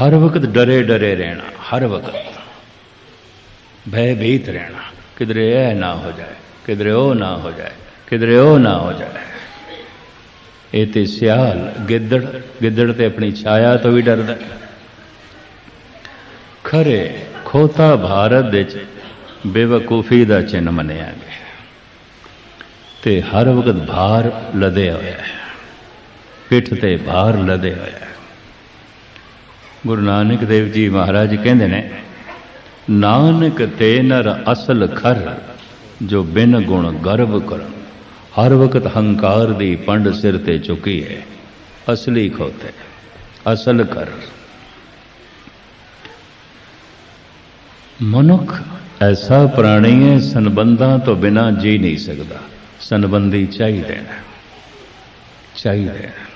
ਹਰ ਵਕਤ ਡਰੇ ਡਰੇ ਰਹਿਣਾ, ਹਰ ਵਕਤ। ਭੈਭੀਤ ਰਹਿਣਾ, ਕਿਧਰੇ ਇਹ ਨਾ ਹੋ ਜਾਏ, ਕਿਧਰੇ ਉਹ ਨਾ ਹੋ ਜਾਏ, ਕਿਧਰੇ ਉਹ ਨਾ ਹੋ ਜਾਏ। ਇਹ ਤੇ ਸਿਆਲ, ਗਿੱਦੜ ਗਿੱਦੜ ਤੇ ਆਪਣੀ ਛਾਇਆ ਤੋਂ ਵੀ ਡਰਦਾ ਖਰੇ ਖੋਤਾ ਭਾਰਤ ਵਿੱਚ ਬੇਵਕੂਫੀ ਦਾ ਚਿੰਨ੍ਹ ਮੰਨਿਆ ਗਿਆ ਤੇ ਹਰ ਵਕਤ ਭਾਰ ਲਦੇ ਹੋਇਆ ਹੈ। ਪਿੱਠ ਤੇ ਭਾਰ ਲਦੇ ਹੋਇਆ ਗੁਰੂ ਨਾਨਕ ਦੇਵ ਜੀ ਮਹਾਰਾਜ ਕਹਿੰਦੇ ਨੇ, ਨਾਨਕ ਤੇ ਨਰ ਅਸਲ ਖਰ, ਜੋ ਬਿਨ ਗੁਣ ਗਰਭ ਕਰਨ ਹਰ ਵਕਤ ਹੰਕਾਰ ਦੀ ਪੰਡ ਸਿਰ ਤੇ ਚੁੱਕੀ ਹੈ ਅਸਲੀ ਖੋਤੇ, ਅਸਲ ਕਰ ਮਨੁੱਖ ਐਸਾ ਪ੍ਰਾਣੀ ਹੈ, ਸੰਬੰਧਾਂ ਤੋਂ ਬਿਨਾ ਜੀ ਨਹੀਂ ਸਕਦਾ। ਸੰਬੰਧੀ ਚਾਹੀਦੇ ਨੇ ਚਾਹੀਦੇ ਨੇ।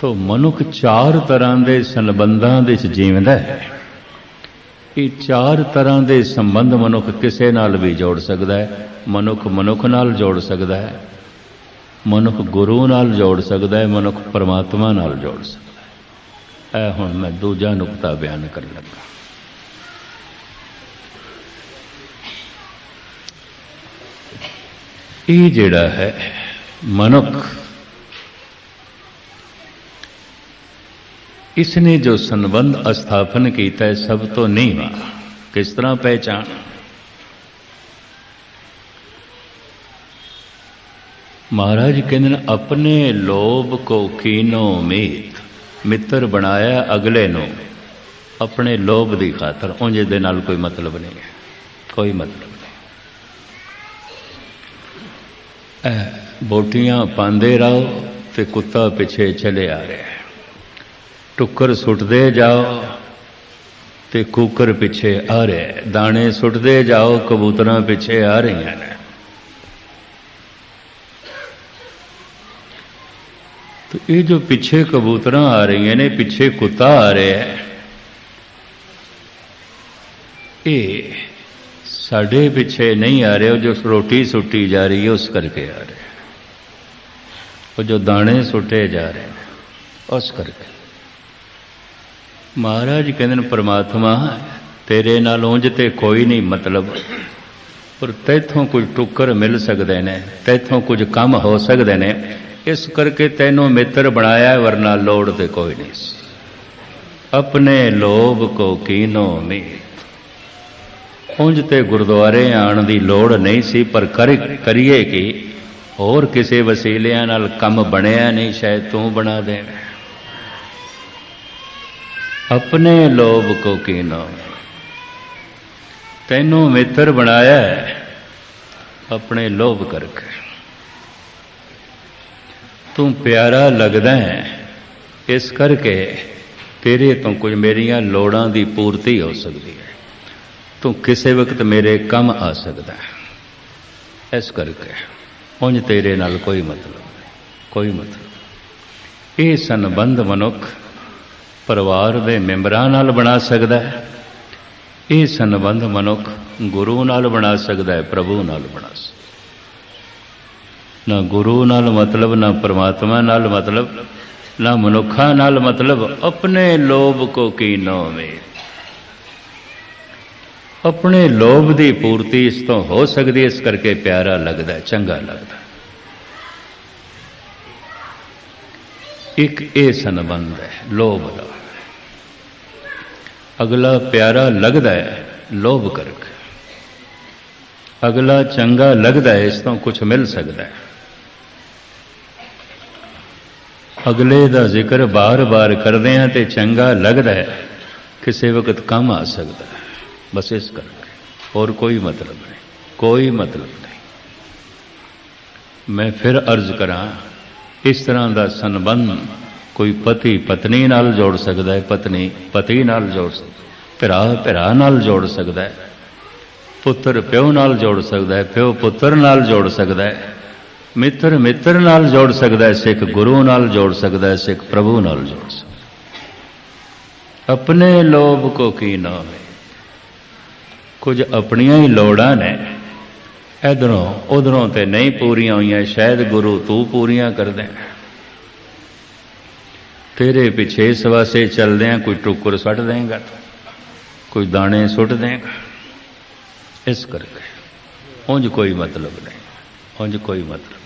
ਤੋ ਮਨੁੱਖ ਚਾਰ ਤਰ੍ਹਾਂ ਦੇ ਸੰਬੰਧਾਂ ਦੇ ਵਿੱਚ ਜੀਵਦਾ ਹੈ। ਇਹ ਚਾਰ ਤਰ੍ਹਾਂ ਦੇ ਸੰਬੰਧ ਮਨੁੱਖ ਕਿਸੇ ਨਾਲ ਵੀ ਜੋੜ ਸਕਦਾ ਹੈ। ਮਨੁੱਖ ਮਨੁੱਖ ਨਾਲ ਜੋੜ ਸਕਦਾ ਹੈ। ਮਨੁੱਖ ਗੁਰੂ ਨਾਲ ਜੋੜ ਸਕਦਾ ਹੈ। ਮਨੁੱਖ ਪਰਮਾਤਮਾ ਨਾਲ ਜੋੜ ਸਕਦਾ ਹੈ। ਇਹ ਹੁਣ ਮੈਂ ਦੂਜਾ ਨੁਕਤਾ ਬਿਆਨ ਕਰਨ ਲੱਗਾ। ਇਹ ਜਿਹੜਾ ਹੈ, ਮਨੁੱਖ ਇਸ ਨੇ ਜੋ ਸੰਬੰਧ ਸਥਾਪਨ ਕੀਤਾ ਹੈ, ਸਭ ਤੋਂ ਨੀਵਾਂ ਕਿਸ ਤਰ੍ਹਾਂ ਪਹਿਚਾਨ ਮਹਾਰਾਜ ਕਹਿੰਦੇ ਨੇ, ਆਪਣੇ ਲੋਭ ਕੋ ਕੀਨੋ ਮੀਤ, ਮਿੱਤਰ ਬਣਾਇਆ ਅਗਲੇ ਨੂੰ। ਆਪਣੇ ਲੋਭ ਦੀ ਖਾਤਰ, ਉਂਝ ਦੇ ਨਾਲ ਕੋਈ ਮਤਲਬ ਨਹੀਂ ਹੈ। ਕੋਈ ਮਤਲਬ ਨਹੀਂ। ਇਹ ਬੋਟੀਆਂ ਪਾਉਂਦੇ ਰਹੋ ਤੇ ਕੁੱਤਾ ਪਿੱਛੇ ਚਲੇ ਆ ਰਿਹਾ ਟੁੱਕਰ ਸੁੱਟਦੇ ਜਾਓ ਤੇ ਕੂਕਰ ਪਿੱਛੇ ਆ ਰਿਹਾ ਹੈ ਦਾਣੇ ਸੁੱਟਦੇ ਜਾਓ ਕਬੂਤਰਾਂ ਪਿੱਛੇ ਆ ਰਹੀਆਂ ਨੇ तो ये जो पीछे कबूतरा आ रही हैं ने पीछे कुत्ता आ रहा है ये साढ़े पिछे नहीं आ रहे जो रोटी सुट्टी जा रही है उस करके आ रहे हैं वो जो दाने सुटे जा रहे हैं उस करके ਮਹਾਰਾਜ ਕਹਿੰਦੇ ਨੇ, ਪਰਮਾਤਮਾ, ਤੇਰੇ ਨਾਲ ਉਂਝ ਤੇ ਕੋਈ ਨਹੀਂ ਮਤਲਬ। ਪਰ ਤੈਥੋਂ ਕੁਝ ਟੁੱਕਰ ਮਿਲ ਸਕਦੇ ਨੇ, ਤੈਥੋਂ ਕੁਝ ਕੰਮ ਹੋ ਸਕਦੇ ਨੇ। ਇਸ ਕਰਕੇ ਤੈਨੂੰ ਮਿੱਤਰ ਬਣਾਇਆ ਵਰਨਾ ਲੋੜ ਤੇ ਕੋਈ ਨਹੀਂ ਆਪਣੇ ਲੋਭ ਕੋ ਕੀਨੋ ਮੀਤ। ਉਂਝ ਤੇ ਗੁਰਦੁਆਰੇ ਆਣ ਦੀ ਲੋੜ ਨਹੀਂ ਸੀ, ਪਰ ਕਰੀਏ ਕਿ? ਹੋਰ ਕਿਸੇ ਵਸੀਲਿਆਂ ਨਾਲ ਕੰਮ ਬਣਿਆ ਨਹੀਂ, ਸ਼ਾਇਦ ਤੂੰ ਬਣਾ ਦੇਵੇਂ। ਆਪਣੇ ਲੋਭ ਕੋ ਕੀਨੋ। ਤੈਨੂੰ ਮਿੱਤਰ ਬਣਾਇਆ ਆਪਣੇ ਲੋਭ ਕਰਕੇ। ਤੂੰ ਪਿਆਰਾ ਲੱਗਦਾ ਹੈ, ਇਸ ਕਰਕੇ ਤੇਰੇ ਤੋਂ ਕੁਝ ਮੇਰੀਆਂ ਲੋੜਾਂ ਦੀ ਪੂਰਤੀ ਹੋ ਸਕਦੀ ਹੈ। ਤੂੰ ਕਿਸੇ ਵਕਤ ਮੇਰੇ ਕੰਮ ਆ ਸਕਦਾ ਹੈ। ਇਸ ਕਰਕੇ ਉਂਝ ਤੇਰੇ ਨਾਲ ਕੋਈ ਮਤਲਬ ਨਹੀਂ, ਕੋਈ ਮਤਲਬ ਇਹ ਸੰਬੰਧ ਮਨੁੱਖ ਪਰਿਵਾਰ ਦੇ ਮੈਂਬਰਾਂ ਨਾਲ ਬਣਾ ਸਕਦਾ ਹੈ। ਇਹ ਸੰਬੰਧ ਮਨੁੱਖ ਗੁਰੂ ਨਾਲ ਬਣਾ ਸਕਦਾ ਹੈ, ਪ੍ਰਭੂ ਨਾਲ ਬਣਾ ਸਕਦਾ ਨਾ ਗੁਰੂ ਨਾਲ ਮਤਲਬ, ਨਾ ਪਰਮਾਤਮਾ ਨਾਲ ਮਤਲਬ, ਨਾ ਮਨੁੱਖਾਂ ਨਾਲ ਮਤਲਬ, ਆਪਣੇ ਲੋਭ ਕੋ ਕੀਨੋ ਮੇ ਆਪਣੇ ਲੋਭ ਦੀ ਪੂਰਤੀ ਇਸ ਤੋਂ ਹੋ ਸਕਦੀ ਇਸ ਕਰਕੇ ਪਿਆਰਾ ਲੱਗਦਾ ਚੰਗਾ ਲੱਗਦਾ ਇੱਕ ਇਹ ਸੰਬੰਧ ਹੈ, ਲੋਭ ਦਾ। ਅਗਲਾ ਪਿਆਰਾ ਲੱਗਦਾ ਹੈ, ਲੋਭ ਕਰਕੇ। ਅਗਲਾ ਚੰਗਾ ਲੱਗਦਾ ਹੈ, ਇਸ ਤੋਂ ਕੁਝ ਮਿਲ ਸਕਦਾ ਹੈ। ਅਗਲੇ ਦਾ ਜ਼ਿਕਰ ਬਾਰ-ਬਾਰ ਕਰਦੇ ਹਾਂ ਤੇ ਚੰਗਾ ਲੱਗਦਾ ਹੈ, ਕਿਸੇ ਵਕਤ ਕੰਮ ਆ ਸਕਦਾ ਹੈ। ਬਸ ਇਸ ਕਰਕੇ, ਹੋਰ ਕੋਈ ਮਤਲਬ ਨਹੀਂ, ਕੋਈ ਮਤਲਬ ਨਹੀਂ। ਮੈਂ ਫਿਰ ਅਰਜ਼ ਕਰਾਂ, ਇਸ ਤਰ੍ਹਾਂ ਦਾ ਸੰਬੰਧ ਕੋਈ ਪਤੀ ਪਤਨੀ ਨਾਲ ਜੋੜ ਸਕਦਾ ਹੈ, ਪਤਨੀ ਪਤੀ ਨਾਲ ਜੋੜ ਸਕਦਾ ਭਰਾ ਭਰਾ ਨਾਲ ਜੋੜ ਸਕਦਾ ਹੈ, ਪੁੱਤਰ ਪਿਓ ਨਾਲ ਜੋੜ ਸਕਦਾ ਹੈ, ਪਿਓ ਪੁੱਤਰ ਨਾਲ ਜੋੜ ਸਕਦਾ ਹੈ, ਮਿੱਤਰ ਮਿੱਤਰ ਨਾਲ ਜੋੜ ਸਕਦਾ ਹੈ, ਸਿੱਖ ਗੁਰੂ ਨਾਲ ਜੋੜ ਸਕਦਾ ਹੈ, ਸਿੱਖ ਪ੍ਰਭੂ ਨਾਲ ਜੋੜ ਸਕਦਾ ਆਪਣੇ ਲੋਭ ਕੋ ਕੀ ਨਾ ਹੈ? ਕੁਝ ਆਪਣੀਆਂ ਹੀ ਲੋੜਾਂ ਨੇ। ਇਧਰੋਂ ਉਧਰੋਂ ਤੇ ਨਹੀਂ ਪੂਰੀਆਂ ਹੋਈਆਂ, ਸ਼ਾਇਦ ਗੁਰੂ ਤੂੰ ਪੂਰੀਆਂ ਕਰ ਦੇ ਤੇਰੇ ਪਿੱਛੇ ਇਸ ਵਾਸਤੇ ਚੱਲਦੇ ਆ, ਕੋਈ ਟੁੱਕਰ ਸੁੱਟ ਦੇਗਾ, ਕੋਈ ਦਾਣੇ ਸੁੱਟ ਦੇਗਾ। ਇਸ ਕਰਕੇ ਉਂਝ ਕੋਈ ਮਤਲਬ ਨਹੀਂ, ਉਂਝ ਕੋਈ ਮਤਲਬ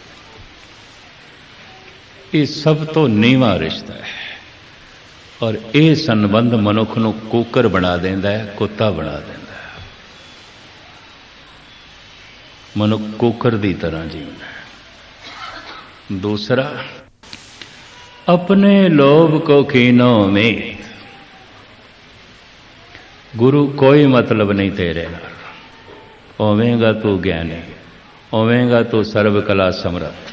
ਇਹ ਸਭ ਤੋਂ ਨੀਵਾਂ ਰਿਸ਼ਤਾ ਹੈ ਔਰ ਇਹ ਸੰਬੰਧ ਮਨੁੱਖ ਨੂੰ ਕੋਕਰ ਬਣਾ ਦਿੰਦਾ ਹੈ, ਕੁੱਤਾ ਬਣਾ ਦਿੰਦਾ ਹੈ। ਮਨੁੱਖ ਕੋਕਰ ਦੀ ਤਰ੍ਹਾਂ ਜੀਉਂਦਾ ਹੈ। ਦੂਸਰਾ ਆਪਣੇ ਲੋਭ ਕੋ ਕੀਨੋ ਮੇ ਗੁਰੂ ਕੋਈ ਮਤਲਬ ਨਹੀਂ ਤੇਰੇ ਨਾਲ ਹੋਵੇਂਗਾ ਤੂੰ ਗਿਆਨੀ ਹੋਵੇਂਗਾ ਤੂੰ ਸਰਬ ਕਲਾ ਸਮਰੱਥ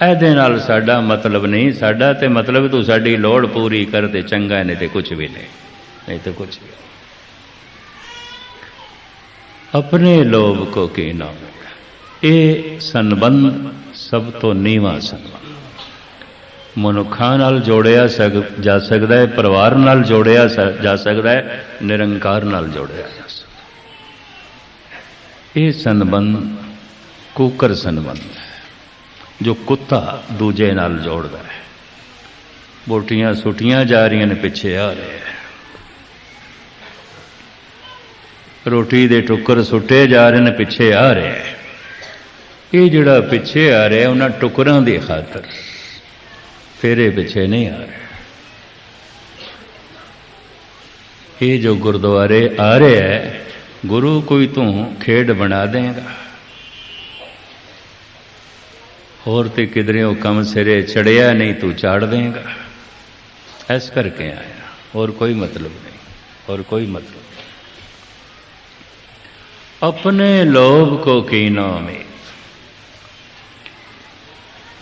ਇਹਦੇ ਨਾਲ ਸਾਡਾ ਮਤਲਬ ਨਹੀਂ ਸਾਡਾ ਤੇ ਮਤਲਬ ਤੂੰ ਸਾਡੀ ਲੋੜ ਪੂਰੀ ਕਰ ਤੇ ਚੰਗਾ ਨਹੀਂ ਤੇ ਕੁਝ ਵੀ ਨਹੀਂ ਨਹੀਂ ਤੇ ਕੁਝ ਵੀ ਆਪਣੇ ਲੋਭ ਕੋ ਕੀ ਨਾਮ ਇਹ ਸੰਬੰਧ ਸਭ ਤੋਂ ਨੀਵਾਂ ਸੰਬੰਧ ਮਨੁੱਖਾਂ ਨਾਲ ਜੋੜਿਆ ਸਕ ਜਾ ਸਕਦਾ ਹੈ, ਪਰਿਵਾਰ ਨਾਲ ਜੋੜਿਆ ਸ- ਜਾ ਸਕਦਾ ਹੈ, ਨਿਰੰਕਾਰ ਨਾਲ ਜੋੜਿਆ ਜਾ ਸਕਦਾ। ਇਹ ਸੰਬੰਧ ਕੂਕਰ ਸੰਬੰਧ ਹੈ, ਜੋ ਕੁੱਤਾ ਦੂਜੇ ਨਾਲ ਜੋੜਦਾ ਹੈ। ਬੋਟੀਆਂ ਸੁੱਟੀਆਂ ਜਾ ਰਹੀਆਂ ਨੇ, ਪਿੱਛੇ ਆ ਰਹੇ ਰੋਟੀ ਦੇ ਟੁੱਕਰ ਸੁੱਟੇ ਜਾ ਰਹੇ ਨੇ, ਪਿੱਛੇ ਆ ਰਹੇ ਇਹ ਜਿਹੜਾ ਪਿੱਛੇ ਆ ਰਿਹਾ, ਉਹਨਾਂ ਟੁਕਰਾਂ ਦੀ ਖਾਤਰ ਤੇਰੇ ਪਿੱਛੇ ਨਹੀਂ ਆ ਰਿਹਾ। ਇਹ ਜੋ ਗੁਰਦੁਆਰੇ ਆ ਰਿਹਾ ਹੈ, ਗੁਰੂ ਕੋਈ ਤੂੰ ਖੇਡ ਬਣਾ ਦੇਗਾ। ਹੋਰ ਤੇ ਕਿਧਰੇ ਉਹ ਕੰਮ ਸਿਰੇ ਚੜਿਆ ਨਹੀਂ, ਤੂੰ ਚਾੜ ਦੇਗਾ। ਐਸ ਕਰਕੇ ਆਇਆ। ਹੋਰ ਕੋਈ ਮਤਲਬ ਨਹੀਂ, ਹੋਰ ਕੋਈ ਮਤਲਬ ਨਹੀਂ। ਆਪਣੇ ਲੋਭ ਕੋ ਕੀਨੋ ਮੇ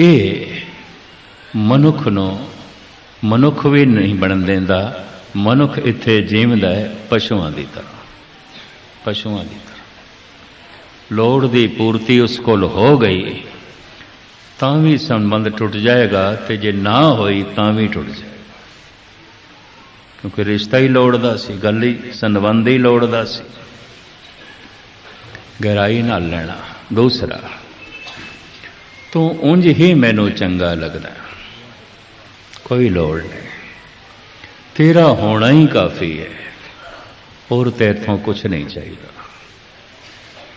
ਇਹ ਮਨੁੱਖ ਨੂੰ, ਮਨੁੱਖ ਵੀ ਨਹੀਂ ਬਣਨ ਦਿੰਦਾ। ਮਨੁੱਖ ਇੱਥੇ ਜੀਵਦਾ ਹੈ ਪਸ਼ੂਆਂ ਦੀ ਤਰ੍ਹਾਂ। ਪਸ਼ੂਆਂ ਦੀ ਤਰ੍ਹਾਂ। ਲੋੜ ਦੀ ਪੂਰਤੀ ਉਸ ਕੋਲ ਹੋ ਗਈ, ਤਾਂ ਵੀ ਸੰਬੰਧ ਟੁੱਟ ਜਾਏਗਾ ਤੇ ਜੇ ਨਾ ਹੋਈ ਤਾਂ ਵੀ ਟੁੱਟ ਜਾਏਗਾ ਕਿਉਂਕਿ ਰਿਸ਼ਤਾ ਹੀ ਲੋੜ ਦਾ ਸੀ, ਗੱਲ ਹੀ, ਸੰਬੰਧ ਹੀ ਲੋੜ ਦਾ ਸੀ। ਗਹਿਰਾਈ ਨਾਲ ਲੈਣਾ, ਦੂਸਰਾ, ਤੂੰ ਉਂਝ ਹੀ ਮੈਨੂੰ ਚੰਗਾ ਲੱਗਦਾ। ਕੋਈ ਲੋੜ ਨਹੀਂ। ਤੇਰਾ ਹੋਣਾ ਹੀ ਕਾਫੀ ਹੈ, ਹੋਰ ਤੇਥੋਂ ਕੁਝ ਨਹੀਂ ਚਾਹੀਦਾ।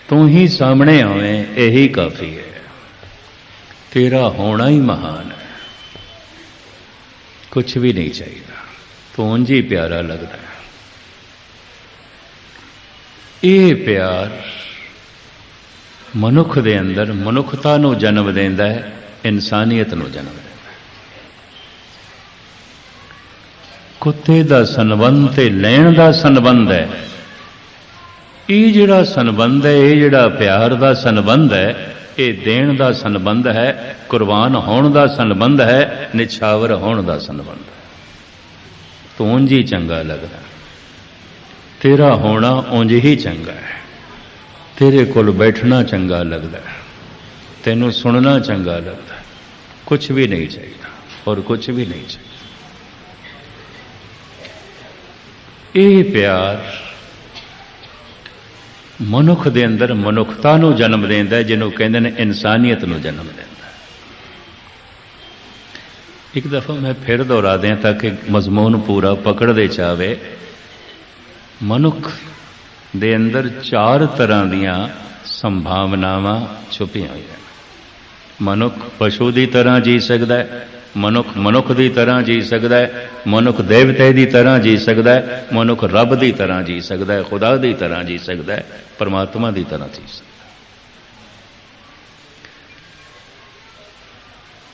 ਤੂੰ ਹੀ ਸਾਹਮਣੇ ਆਵੇਂ, ਇਹੀ ਕਾਫੀ ਹੈ। ਤੇਰਾ ਹੋਣਾ ਹੀ ਮਹਾਨ ਹੈ। ਕੁਝ ਵੀ ਨਹੀਂ ਚਾਹੀਦਾ। ਤੂੰ ਜੀ ਪਿਆਰਾ ਲੱਗਦਾ ਇਹ ਪਿਆਰ ਮਨੁੱਖ ਦੇ ਅੰਦਰ ਮਨੁੱਖਤਾ ਨੂੰ ਜਨਮ ਦਿੰਦਾ ਹੈ, ਇਨਸਾਨੀਅਤ ਨੂੰ ਜਨਮ ਦਿੰਦਾ ਹੈ ਕੁੱਤੇ ਦਾ ਸੰਬੰਧ ਤੇ ਲੈਣ ਦਾ ਸੰਬੰਧ ਹੈ। ਇਹ ਜਿਹੜਾ ਸੰਬੰਧ ਹੈ, ਇਹ ਜਿਹੜਾ ਪਿਆਰ ਦਾ ਸੰਬੰਧ ਹੈ, ਇਹ ਦੇਣ ਦਾ ਸੰਬੰਧ ਹੈ, ਕੁਰਬਾਨ ਹੋਣ ਦਾ ਸੰਬੰਧ ਹੈ, ਨਿਛਾਵਰ ਹੋਣ ਦਾ ਸੰਬੰਧ ਹੈ। ਤੂੰ ਉਂਝ ਹੀ ਚੰਗਾ ਲੱਗਦਾ। ਤੇਰਾ ਹੋਣਾ ਉਂਝ ਹੀ ਚੰਗਾ ਹੈ। ਤੇਰੇ ਕੋਲ ਬੈਠਣਾ ਚੰਗਾ ਲੱਗਦਾ ਹੈ। ਤੈਨੂੰ ਸੁਣਨਾ ਚੰਗਾ ਲੱਗਦਾ ਹੈ। ਕੁਝ ਵੀ ਨਹੀਂ ਚਾਹੀਦਾ ਔਰ ਕੁਝ ਵੀ ਨਹੀਂ ਚਾਹੀਦਾ। ਇਹ ਪਿਆਰ ਮਨੁੱਖ ਦੇ ਅੰਦਰ ਮਨੁੱਖਤਾ ਨੂੰ ਜਨਮ ਦਿੰਦਾ ਜਿਹਨੂੰ ਕਹਿੰਦੇ ਨੇ ਇਨਸਾਨੀਅਤ ਨੂੰ ਜਨਮ ਦਿੰਦਾ ਇੱਕ ਦਫਾ ਮੈਂ ਫਿਰ ਦੁਹਰਾ ਦਿਆਂ ਤਾਂ ਕਿ ਮਜ਼ਮੂਨ ਪੂਰਾ ਪਕੜਦੇ ਚਾਵੇ ਮਨੁੱਖ ਦੇ ਅੰਦਰ ਚਾਰ ਤਰ੍ਹਾਂ ਦੀਆਂ ਸੰਭਾਵਨਾਵਾਂ ਛੁਪੀਆਂ ਹੋਈਆਂ ਨੇ। ਮਨੁੱਖ ਪਸ਼ੂ ਦੀ ਤਰ੍ਹਾਂ ਜੀ ਸਕਦਾ ਹੈ ਮਨੁੱਖ ਮਨੁੱਖ ਦੀ ਤਰ੍ਹਾਂ ਜੀ ਸਕਦਾ ਹੈ, ਮਨੁੱਖ ਦੇਵਤੇ ਦੀ ਤਰ੍ਹਾਂ ਜੀ ਸਕਦਾ ਹੈ, ਮਨੁੱਖ ਰੱਬ ਦੀ ਤਰ੍ਹਾਂ ਜੀ ਸਕਦਾ ਹੈ, ਖੁਦਾ ਦੀ ਤਰ੍ਹਾਂ ਜੀ ਸਕਦਾ ਹੈ, ਪਰਮਾਤਮਾ ਦੀ ਤਰ੍ਹਾਂ ਜੀ ਸਕਦਾ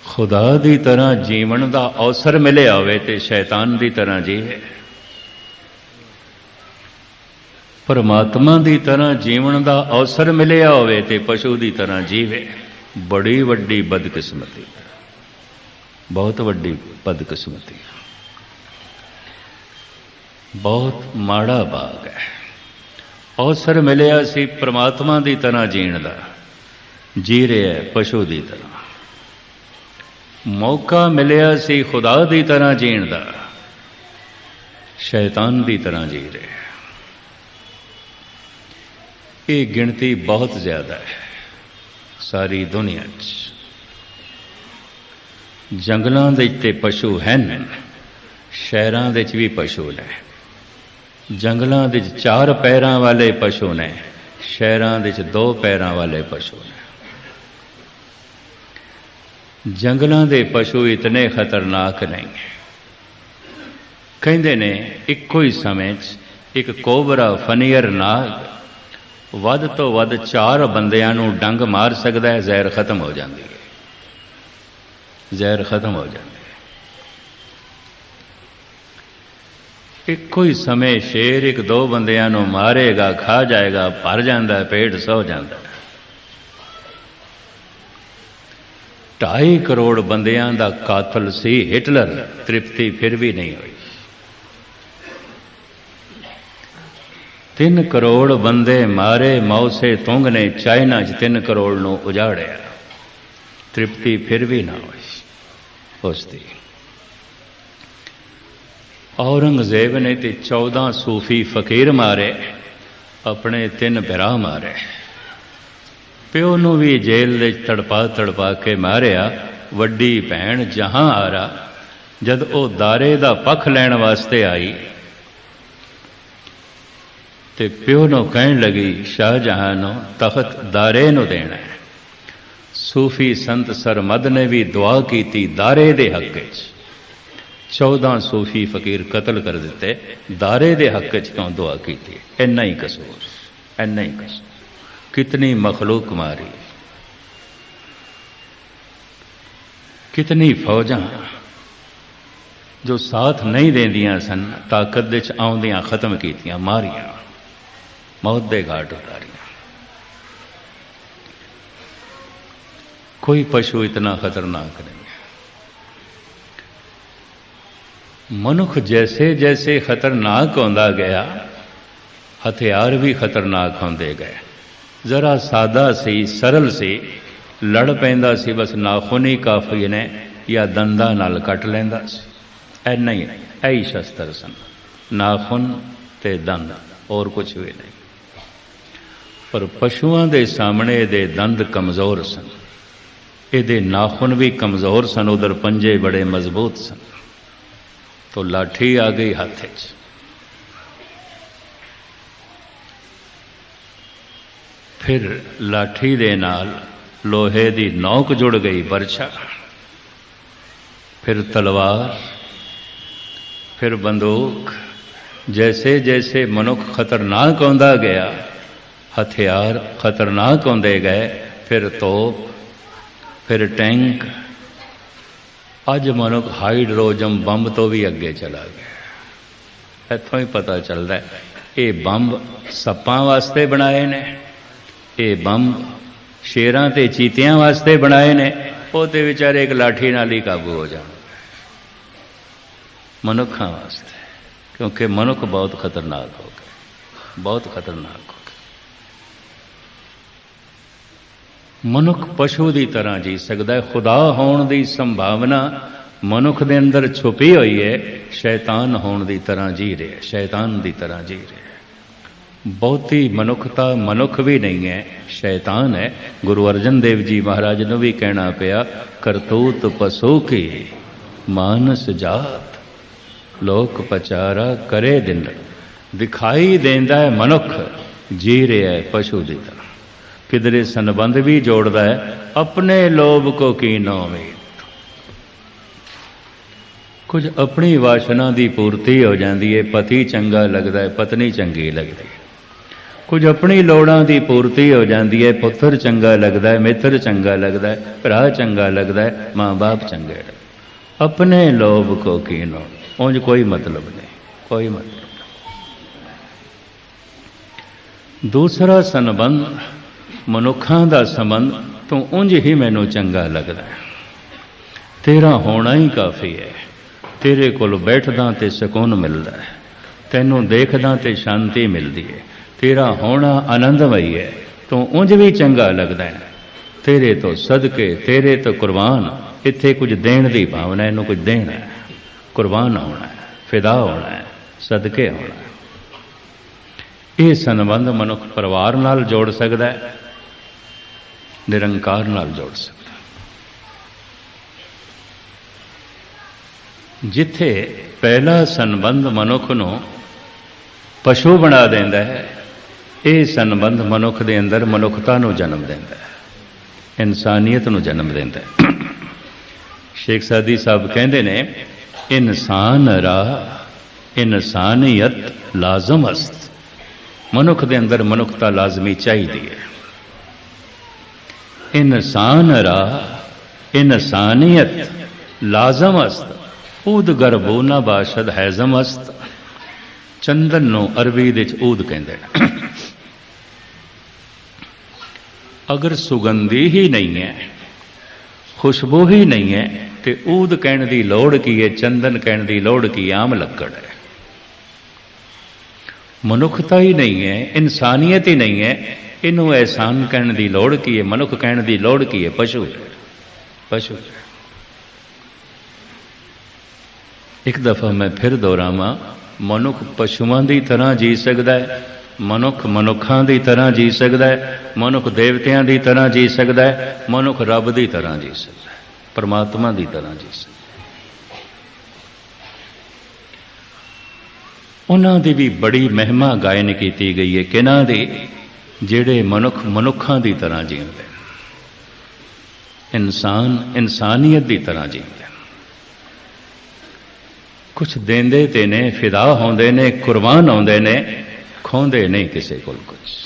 ਖੁਦਾ ਦੀ ਤਰ੍ਹਾਂ ਜੀਵਨ ਦਾ ਅਵਸਰ ਮਿਲਿਆ ਹੋਵੇ ਤੇ ਸ਼ੈਤਾਨ ਦੀ ਤਰ੍ਹਾਂ ਜੀਵੇ ਪਰਮਾਤਮਾ ਦੀ ਤਰ੍ਹਾਂ ਜੀਵਨ ਦਾ ਅਵਸਰ ਮਿਲਿਆ ਹੋਵੇ ਤੇ ਪਸ਼ੂ ਦੀ ਤਰ੍ਹਾਂ ਜੀਵੇ ਬੜੀ ਵੱਡੀ ਬਦਕਿਸਮਤੀ। ਹੈ ਬਹੁਤ ਵੱਡੀ ਬਦਕਿਸਮਤੀ। ਬਹੁਤ ਮਾੜਾ ਬਾਗ ਹੈ। ਅਵਸਰ ਮਿਲਿਆ ਸੀ ਪ੍ਰਮਾਤਮਾ ਦੀ ਤਰ੍ਹਾਂ ਜੀਣ ਦਾ, ਜੀ ਰਿਹਾ ਪਸ਼ੂ ਦੀ ਤਰ੍ਹਾਂ। ਮੌਕਾ ਮਿਲਿਆ ਸੀ ਖੁਦਾ ਦੀ ਤਰ੍ਹਾਂ ਜੀਣ ਦਾ, ਸ਼ੈਤਾਨ ਦੀ ਤਰ੍ਹਾਂ ਜੀ ਰਿਹਾ ਇਹ ਗਿਣਤੀ ਬਹੁਤ ਜ਼ਿਆਦਾ ਹੈ ਸਾਰੀ ਦੁਨੀਆ 'ਚ। ਜੰਗਲਾਂ ਦੇ ਵਿੱਚ ਪਸ਼ੂ ਹਨ, ਸ਼ਹਿਰਾਂ ਦੇ ਵਿੱਚ ਵੀ ਪਸ਼ੂ ਨੇ। ਜੰਗਲਾਂ ਦੇ ਵਿੱਚ ਚਾਰ ਪੈਰਾਂ ਵਾਲੇ ਪਸ਼ੂ ਨੇ, ਸ਼ਹਿਰਾਂ ਦੇ ਵਿੱਚ ਦੋ ਪੈਰਾਂ ਵਾਲੇ ਪਸ਼ੂ ਨੇ। ਜੰਗਲਾਂ ਦੇ ਪਸ਼ੂ ਇਤਨੇ ਖਤਰਨਾਕ ਨਹੀਂ। ਕਹਿੰਦੇ ਨੇ, ਇੱਕੋ ਹੀ ਸਮੇਂ 'ਚ ਇੱਕ ਕੋਬਰਾ ਫਨੀਅਰ ਨਾਗ ਵੱਧ ਤੋਂ ਵੱਧ ਚਾਰ ਬੰਦਿਆਂ ਨੂੰ ਡੰਗ ਮਾਰ ਸਕਦਾ ਹੈ, ਜ਼ਹਿਰ ਖਤਮ ਹੋ ਜਾਂਦੀ ਹੈ। ਜ਼ਹਿਰ ਖਤਮ ਹੋ ਜਾਂਦੀ ਹੈ। ਇੱਕੋ ਹੀ ਸਮੇਂ ਸ਼ੇਰ ਇੱਕ ਦੋ ਬੰਦਿਆਂ ਨੂੰ ਮਾਰੇਗਾ, ਖਾ ਜਾਏਗਾ, ਭਰ ਜਾਂਦਾ, ਪੇਟ ਸੌ ਜਾਂਦਾ। ਢਾਈ ਕਰੋੜ ਬੰਦਿਆਂ ਦਾ ਕਾਤਲ ਸੀ ਹਿਟਲਰ, ਤ੍ਰਿਪਤੀ ਫਿਰ ਵੀ ਨਹੀਂ ਹੋਈ। ਤਿੰਨ ਕਰੋੜ ਬੰਦੇ ਮਾਰੇ, ਮੌਸੇ ਤੁੰਗ ਨੇ ਚਾਈਨਾ 'ਚ ਤਿੰਨ ਕਰੋੜ ਨੂੰ ਉਜਾੜਿਆ। ਤ੍ਰਿਪਤੀ ਫਿਰ ਵੀ ਨਾ ਹੋਈ। ਉਸ ਦੀ ਔਰੰਗਜ਼ੇਬ ਨੇ ਤੇ 14 ਸੂਫੀ ਫਕੀਰ ਮਾਰੇ, ਆਪਣੇ ਤਿੰਨ ਭਰਾ ਮਾਰੇ। ਪਿਓ ਨੂੰ ਵੀ ਜੇਲ੍ਹ ਦੇ ਤੜਪਾ ਤੜਪਾ ਕੇ ਮਾਰਿਆ, ਵੱਡੀ ਭੈਣ ਜਹਾਂ ਆਰਾ, ਜਦ ਉਹ ਦਾਰੇ ਦਾ ਪੱਖ ਲੈਣ ਵਾਸਤੇ ਆਈ। ਤੇ ਪਿਓ ਨੂੰ ਕਹਿਣ ਲੱਗੀ, ਸ਼ਾਹਜਹਾਂ ਨੂੰ ਤਖਤ ਦਾਰੇ ਨੂੰ ਦੇਣਾ ਹੈ। ਸੂਫੀ ਸੰਤ ਸਰਮਦ ਨੇ ਵੀ ਦੁਆ ਕੀਤੀ ਦਾਰੇ ਦੇ ਹੱਕ ਵਿੱਚ। 14 ਸੂਫੀ ਫਕੀਰ ਕਤਲ ਕਰ ਦਿੱਤੇ, ਦਾਰੇ ਦੇ ਹੱਕ ਵਿੱਚ ਕਿਉਂ ਦੁਆ ਕੀਤੀ? ਇੰਨਾ ਹੀ ਕਸੂਰ, ਇੰਨਾ ਹੀ ਕਸੂਰ। ਕਿਤਨੀ ਮਖਲੂਕ ਮਾਰੀ। ਕਿਤਨੀ ਫੌਜਾਂ ਜੋ ਸਾਥ ਨਹੀਂ ਦਿੰਦੀਆਂ ਸਨ, ਤਾਕਤ ਵਿੱਚ ਆਉਂਦੀਆਂ ਖਤਮ ਕੀਤੀਆਂ, ਮਾਰੀਆਂ। ਮੌਤ ਦੇ ਘਾਟ ਉਤਾਰੀ ਕੋਈ ਪਸ਼ੂ ਇਤਨਾ ਖਤਰਨਾਕ ਨਹੀਂ ਹੈ ਮਨੁੱਖ ਜੈਸੇ ਜੈਸੇ ਖਤਰਨਾਕ ਹੁੰਦਾ ਗਿਆ, ਹਥਿਆਰ ਵੀ ਖਤਰਨਾਕ ਹੁੰਦੇ ਗਏ। ਜ਼ਰਾ ਸਾਦਾ ਸੀ, ਸਰਲ ਸੀ, ਲੜ ਪੈਂਦਾ ਸੀ, ਬਸ ਨਾਖੂਨ ਹੀ ਕਾਫੀ ਨੇ ਜਾਂ ਦੰਦਾਂ ਨਾਲ ਕੱਟ ਲੈਂਦਾ ਸੀ। ਐਨਾ ਹੀ ਐਈ ਸ਼ਸਤਰ ਸਨ, ਨਾਖੂਨ ਤੇ ਦੰਦ, ਹੋਰ ਕੁਝ ਵੀ ਨਹੀਂ। ਪਰ ਪਸ਼ੂਆਂ ਦੇ ਸਾਹਮਣੇ ਦੇ ਦੰਦ ਕਮਜ਼ੋਰ ਸਨ। ਇਹਦੇ ਨਾਖੂਨ ਵੀ ਕਮਜ਼ੋਰ ਸਨ, ਉਧਰ ਪੰਜੇ ਬੜੇ ਮਜ਼ਬੂਤ ਸਨ। ਤੋ ਲਾਠੀ ਆ ਗਈ ਹੱਥ 'ਚ ਫਿਰ ਲਾਠੀ ਦੇ ਨਾਲ ਲੋਹੇ ਦੀ ਨੌਕ ਜੁੜ ਗਈ ਬਰਛਾ। ਫਿਰ ਤਲਵਾਰ, ਫਿਰ ਬੰਦੂਕ, ਜੈਸੇ ਜੈਸੇ ਮਨੁੱਖ ਖਤਰਨਾਕ ਹੁੰਦਾ ਗਿਆ, ਹਥਿਆਰ ਖਤਰਨਾਕ ਹੁੰਦੇ ਗਏ, ਫਿਰ ਤੋਪ ਫਿਰ ਟੈਂਕ। ਅੱਜ ਮਨੁੱਖ ਹਾਈਡਰੋਜਨ ਬੰਬ ਤੋਂ ਵੀ ਅੱਗੇ ਚਲਾ ਗਿਆ। ਇੱਥੋਂ ਹੀ ਪਤਾ ਚੱਲਦਾ ਇਹ ਬੰਬ ਸੱਪਾਂ ਵਾਸਤੇ ਬਣਾਏ ਨੇ, ਇਹ ਬੰਬ ਸ਼ੇਰਾਂ ਤੇ ਚੀਤਿਆਂ ਵਾਸਤੇ ਬਣਾਏ ਨੇ ਉਹ ਤੇ ਵਿਚਾਰੇ ਇੱਕ ਲਾਠੀ ਨਾਲ ਹੀ ਕਾਬੂ ਹੋ ਜਾਣ। ਮਨੁੱਖਾਂ ਵਾਸਤੇ, ਕਿਉਂਕਿ ਮਨੁੱਖ ਬਹੁਤ ਖਤਰਨਾਕ ਹੋ ਗਏ ਬਹੁਤ ਖਤਰਨਾਕ ਹੋ ਗਏ ਮਨੁੱਖ ਪਸ਼ੂ ਦੀ ਤਰ੍ਹਾਂ ਜੀ ਸਕਦਾ ਹੈ। ਖੁਦਾ ਹੋਣ ਦੀ ਸੰਭਾਵਨਾ ਮਨੁੱਖ ਦੇ ਅੰਦਰ ਛੁਪੀ ਹੋਈ ਹੈ। ਸ਼ੈਤਾਨ ਹੋਣ ਦੀ ਤਰ੍ਹਾਂ ਜੀ ਰਿਹਾ ਸ਼ੈਤਾਨ ਦੀ ਤਰ੍ਹਾਂ ਜੀ ਰਿਹਾ ਬਹੁਤੀ ਮਨੁੱਖਤਾ ਮਨੁੱਖ ਵੀ ਨਹੀਂ ਹੈ। ਸ਼ੈਤਾਨ ਹੈ। ਗੁਰੂ ਅਰਜਨ ਦੇਵ ਜੀ ਮਹਾਰਾਜ ਨੂੰ ਵੀ ਕਹਿਣਾ ਪਿਆ, ਕਰਤੂਤ ਪਸੂ ਕੀ? ਮਾਨਸ ਜਾਤ? ਲੋਕ ਪਚਾਰਾ ਕਰੇ ਦਿਨ ਦਿਖਾਈ ਦਿੰਦਾ ਹੈ ਮਨੁੱਖ, ਜੀ ਰਿਹਾ ਹੈ ਪਸ਼ੂ ਦੀ ਤਰ੍ਹਾਂ। ਕਿਧਰੇ ਸੰਬੰਧ ਵੀ ਜੋੜਦਾ ਹੈ, ਆਪਣੇ ਲੋਭ ਕੋ ਕੀਨੋ ਵੇ ਕੁਝ ਆਪਣੀ ਵਾਸ਼ਨਾ ਦੀ ਪੂਰਤੀ ਹੋ ਜਾਂਦੀ ਹੈ ਪਤੀ ਚੰਗਾ ਲੱਗਦਾ ਹੈ ਪਤਨੀ ਚੰਗੀ ਲੱਗਦੀ ਹੈ ਕੁਝ ਆਪਣੀ ਲੋੜਾਂ ਦੀ ਪੂਰਤੀ ਹੋ ਜਾਂਦੀ ਹੈ ਪੁੱਤਰ ਚੰਗਾ ਲੱਗਦਾ ਹੈ ਮਿੱਤਰ ਚੰਗਾ ਲੱਗਦਾ ਹੈ ਭਰਾ ਚੰਗਾ ਲੱਗਦਾ ਹੈ ਮਾਂ-ਬਾਪ ਚੰਗੇ ਆਪਣੇ ਲੋਭ ਕੋ ਕੀਨੋ ਉਂਝ ਕੋਈ ਮਤਲਬ ਨਹੀਂ, ਕੋਈ ਮਤਲਬ ਦੂਸਰਾ ਸੰਬੰਧ ਮਨੁੱਖਾਂ ਦਾ ਸੰਬੰਧ ਤੂੰ ਉਂਝ ਹੀ ਮੈਨੂੰ ਚੰਗਾ ਲੱਗਦਾ ਤੇਰਾ ਹੋਣਾ ਹੀ ਕਾਫੀ ਹੈ। ਤੇਰੇ ਕੋਲ ਬੈਠਦਾ ਤੇ ਸਕੂਨ ਮਿਲਦਾ ਹੈ। ਤੈਨੂੰ ਦੇਖਦਾ ਤੇ ਸ਼ਾਂਤੀ ਮਿਲਦੀ ਹੈ। ਤੇਰਾ ਹੋਣਾ ਆਨੰਦਮਈ ਹੈ। ਤੂੰ ਉਂਝ ਵੀ ਚੰਗਾ ਲੱਗਦਾ ਹੈ। ਤੇਰੇ ਤੋਂ ਸਦਕੇ, ਤੇਰੇ ਤੋਂ ਕੁਰਬਾਨ, ਇੱਥੇ ਕੁਝ ਦੇਣ ਦੀ ਭਾਵਨਾ ਇਹਨੂੰ ਕੁਝ ਦੇਣਾ ਹੈ। ਕੁਰਬਾਨ ਹੋਣਾ ਹੈ, ਫਿਦਾ ਹੋਣਾ ਹੈ, ਸਦਕੇ ਹੋਣਾ ਹੈ। ਇਹ ਸੰਬੰਧ ਮਨੁੱਖ ਪਰਿਵਾਰ ਨਾਲ ਜੋੜ ਸਕਦਾ ਹੈ। ਨਿਰੰਕਾਰ ਨਾਲ ਜੋੜ ਸਕਦਾ। ਜਿੱਥੇ ਪਹਿਲਾ ਸੰਬੰਧ ਮਨੁੱਖ ਨੂੰ ਪਸ਼ੂ ਬਣਾ ਦਿੰਦਾ ਹੈ, ਇਹ ਸੰਬੰਧ ਮਨੁੱਖ ਦੇ ਅੰਦਰ ਮਨੁੱਖਤਾ ਨੂੰ ਜਨਮ ਦਿੰਦਾ ਹੈ, ਇਨਸਾਨੀਅਤ ਨੂੰ ਜਨਮ ਦਿੰਦਾ ਹੈ। ਸ਼ੇਖ ਸਾਦੀ ਸਾਹਿਬ ਕਹਿੰਦੇ ਨੇ, ਇਨਸਾਨ ਰਾ, ਇਨਸਾਨੀਅਤ ਲਾਜ਼ਮ ਅਸਤ। ਮਨੁੱਖ ਦੇ ਅੰਦਰ ਮਨੁੱਖਤਾ ਲਾਜ਼ਮੀ ਚਾਹੀਦੀ ਹੈ। ਇਨਸਾਨ ਰਾ ਇਨਸਾਨੀਅਤ ਲਾਜ਼ਮ ਅਸਤ ਊਦ ਗਰਬੋ ਨਾ ਬਾਸ਼ਦ ਹੈਜ਼ਮ ਅਸਤ ਚੰਦਨ ਨੂੰ ਅਰਬੀ ਦੇ ਵਿੱਚ ਊਦ ਕਹਿੰਦੇ ਨੇ ਅਗਰ ਸੁਗੰਧੀ ਹੀ ਨਹੀਂ ਹੈ ਖੁਸ਼ਬੂ ਹੀ ਨਹੀਂ ਹੈ ਤੇ ਊਦ ਕਹਿਣ ਦੀ ਲੋੜ ਕੀ ਹੈ ਚੰਦਨ ਕਹਿਣ ਦੀ ਲੋੜ ਕੀ ਆਮ ਲੱਕੜ ਹੈ ਮਨੁੱਖਤਾ ਹੀ ਨਹੀਂ ਹੈ ਇਨਸਾਨੀਅਤ ਹੀ ਨਹੀਂ ਹੈ ਇਹਨੂੰ ਐਹਸਾਨ ਕਹਿਣ ਦੀ ਲੋੜ ਕੀ ਹੈ? ਮਨੁੱਖ ਕਹਿਣ ਦੀ ਲੋੜ ਕੀ ਹੈ? ਪਸ਼ੂ। ਪਸ਼ੂ। ਇੱਕ ਦਫਾ ਮੈਂ ਫਿਰ ਦੁਹਰਾਵਾਂ, ਮਨੁੱਖ ਪਸ਼ੂਆਂ ਦੀ ਤਰ੍ਹਾਂ ਜੀ ਸਕਦਾ ਹੈ, ਮਨੁੱਖ ਮਨੁੱਖਾਂ ਦੀ ਤਰ੍ਹਾਂ ਜੀ ਸਕਦਾ ਹੈ, ਮਨੁੱਖ ਦੇਵਤਿਆਂ ਦੀ ਤਰ੍ਹਾਂ ਜੀ ਸਕਦਾ ਹੈ, ਮਨੁੱਖ ਰੱਬ ਦੀ ਤਰ੍ਹਾਂ ਜੀ ਸਕਦਾ ਹੈ, ਪਰਮਾਤਮਾ ਦੀ ਤਰ੍ਹਾਂ ਜੀ ਸਕਦਾ ਉਹਨਾਂ ਦੀ ਵੀ ਬੜੀ ਮਹਿਮਾ ਗਾਇਨ ਕੀਤੀ ਗਈ ਹੈ। ਕਿਨਾਂ ਦੀ? ਜਿਹੜੇ ਮਨੁੱਖ ਮਨੁੱਖਾਂ ਦੀ ਤਰ੍ਹਾਂ ਜੀਉਂਦੇ ਨੇ। ਇਨਸਾਨ ਇਨਸਾਨੀਅਤ ਦੀ ਤਰ੍ਹਾਂ ਜੀਉਂਦੇ ਨੇ। ਕੁਝ ਦਿੰਦੇ ਤੇ ਨੇ, ਫਿਦਾ ਹੁੰਦੇ ਨੇ, ਕੁਰਬਾਨ ਹੁੰਦੇ ਨੇ, ਖੋਂਦੇ ਨਹੀਂ ਕਿਸੇ ਕੋਲ ਕੁਝ